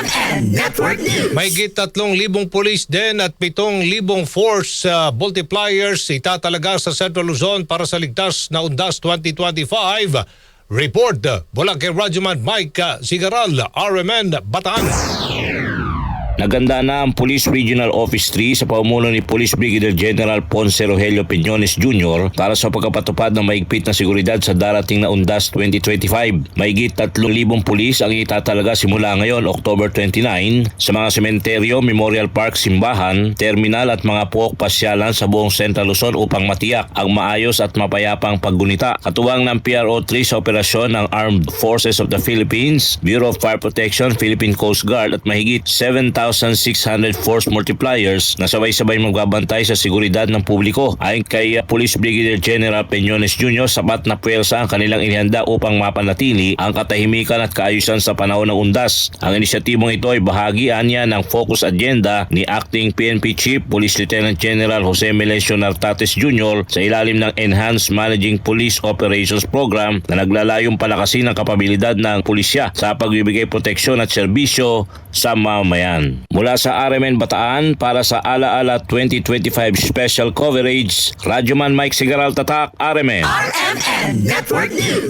RMN Network News. May git 3,000 pulis din at 7,000 force uh, multipliers itatalaga sa Central Luzon para sa ligtas na Undas 2025. Report mula kay Radyoman Mike Sigaral, RMN Bataan. Naganda na ang Police Regional Office 3 sa pamumuno ni Police Brigadier General Ponce Rogelio Peñones Jr. para sa pagkapatupad ng maigpit na seguridad sa darating na Undas 2025. Maigit 3,000 pulis ang itatalaga simula ngayon, October 29, sa mga sementeryo, Memorial Park, simbahan, terminal at mga puok pasyalan sa buong Central Luzon upang matiyak ang maayos at mapayapang paggunita. Katuwang ng PRO 3 sa operasyon ng Armed Forces of the Philippines, Bureau of Fire Protection, Philippine Coast Guard at mahigit 7,600 force multipliers na sabay-sabay magbabantay sa seguridad ng publiko. Ayon kay uh, Police Brigadier General Peñones Jr., sapat na puwersa ang kanilang inihanda upang mapanatili ang katahimikan at kaayusan sa panahon ng undas. Ang inisyatibong ito ay bahagi anya ng focus agenda ni Acting PNP Chief Police Lieutenant General Jose Melesio Nartates Jr. sa ilalim ng Enhanced Managing Police Operations Program na naglalayong palakasin ang kapabilidad ng pulisya sa pagbibigay proteksyon at serbisyo sa mamayan. Mula sa RMN Bataan para sa Alaala 2025 Special Coverage, Radyoman Mike Sigaral Tatak, RMN. RMN Network News.